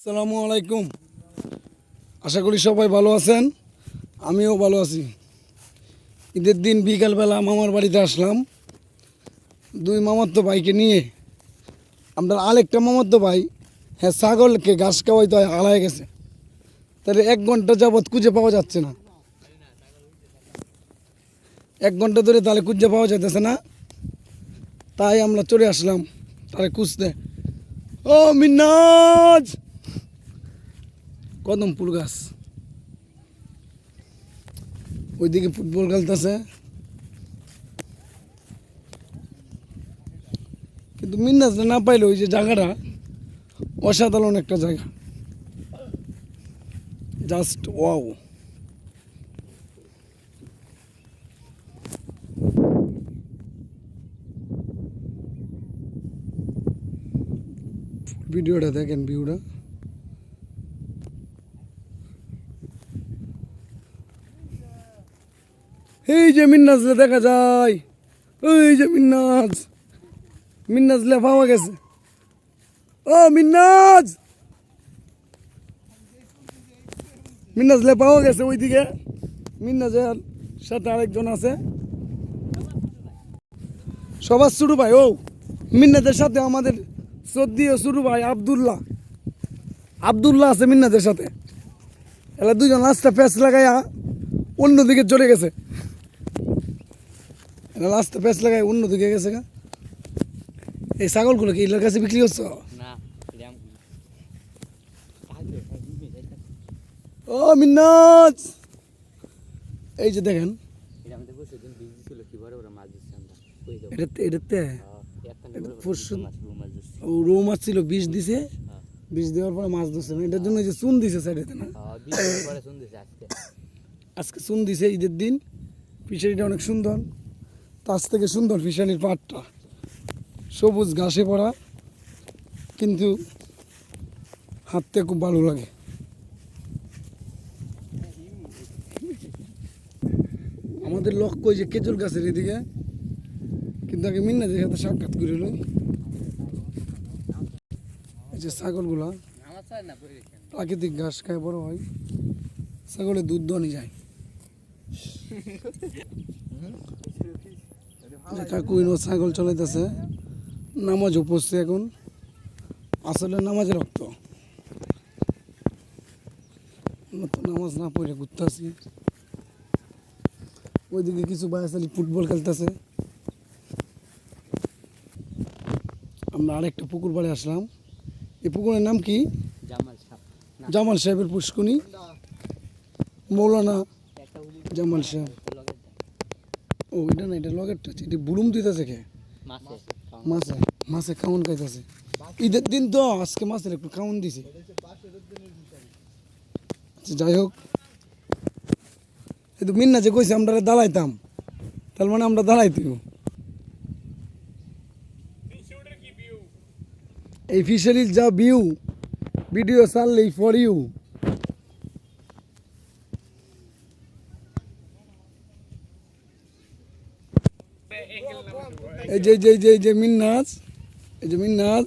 আসসালামু আলাইকুম। আশা করি সবাই ভালো আছেন। আমিও ভালো আছি। ঈদের দিন বিকালবেলা মামার বাড়িতে আসলাম। দুই মামাতো ভাইকে নিয়ে। আমরা আরেকটা মামাতো ভাই হ্যাঁ ছাগলকে ঘাস খাওয়াইতে হয়, হারায় গেছে। তাহলে এক ঘণ্টা যাবৎ খুঁজে পাওয়া যাচ্ছে না। এক ঘণ্টা ধরে তাহলে খুঁজে পাওয়া যাইতেছে না। তাই আমরা চলে আসলাম, তাহলে খুঁজতে। ও মিন্নাজ! কদম ফুল গাছ ওইদিকে ফুটবল খেলতেছে কিন্তু মিন্নাজ না পাইলে ওই যে জায়গাটা অসাধারণ একটা জায়গা জাস্ট ওয়াও ভিডিওটা দেখেন ভিউটা এই যে মিন্নাজলে দেখা যায়। ওই যে মিন্নাজ। মিন্নাজলে পাওয়া গেছে। ও, মিন্নাজ! মিন্নাজলে পাওয়া গেছে ওইদিকে। মিন্নাজের সাথে আরেকজন আছে। সবার শুরু ভাই, ও। মিন্নাদের সাথে আমাদের সদ্যীয় শুরু ভাই, আবদুল্লাহ। আবদুল্লাহ আছে মিন্নাদের সাথে। এলা দুজন লাস্টটা প্যাচ লাগাইয়া অন্যদিকে চলে গেছে। এলা লাস্টে প্যাচ লাগাই অন্যদিকে গেছে গা। এই ছাগলগুলো কি এলার কাছে বিক্রি হচ্ছে ও মিন্নাজ! এই যে দেখেন। এটাতে দিচ্ছে ও রৌ মাছ ছিল বিষ দিছে। হ্যাঁ। বিষ দেওয়ার পরে মাছ ধরছে না। এটার জন্য যে চুন দিছে সাইডেতে না? হ্যাঁ আজকে। চুন দিছে ঈদের দিন। ফিশারিটা অনেক সুন্দর। তার থেকে সুন্দর ফিশারির পাটটা। সবুজ ঘাসে পড়া কিন্তু হাঁটতে খুব ভালো লাগে। আমাদের লক্ষ্য যে কেজুর গাছের এদিকে? কিন্তু আগে মিন্নাদের সাথে সাক্ষাৎ করে লই। এই যে ছাগলগুলা, প্রাকৃতিক ঘাস খায়, বড় হয়। ছাগলের দুধ দোয়ানি যায়। যে কাকু ইনো ছাগল চলাইতেছে নামাজও পড়ছে এখন। আসলে নামাজের রক্ত। নামাজ না পড়ে ঘুরতেছি। ওইদিকে কিছু বাইসালি ফুটবল খেলতেছে। আমরা আরেকটা পুকুর বাড়ি আসলাম। এই পুকুরের নাম কি? জামাল সাহেবের পুষ্কুনি মৌলানা জামাল সাহেব। ও এটা না এটা লগেরটা আছে এটা বুলুম দিতেছে কে? মাছে মাছে খাউন খাইতেছে। ঈদের দিন তো আজকে মাছের একটু খাউন দিছে। আচ্ছা যাই হোক। এই তো মিন্না যে কইছে আমরা দাঁড়াইতাম। তার মানে আমরা দাঁড়াইতেও এই ফিশারির যা ভিউ ভিডিও ছাড়লেই ফর ইউ এই যে যে যে যে মিন্নাজ, এই যে মিন্নাজ,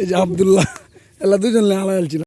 এই যে আবদুল্লাহ, এলা দুজন আলাদা ছিল।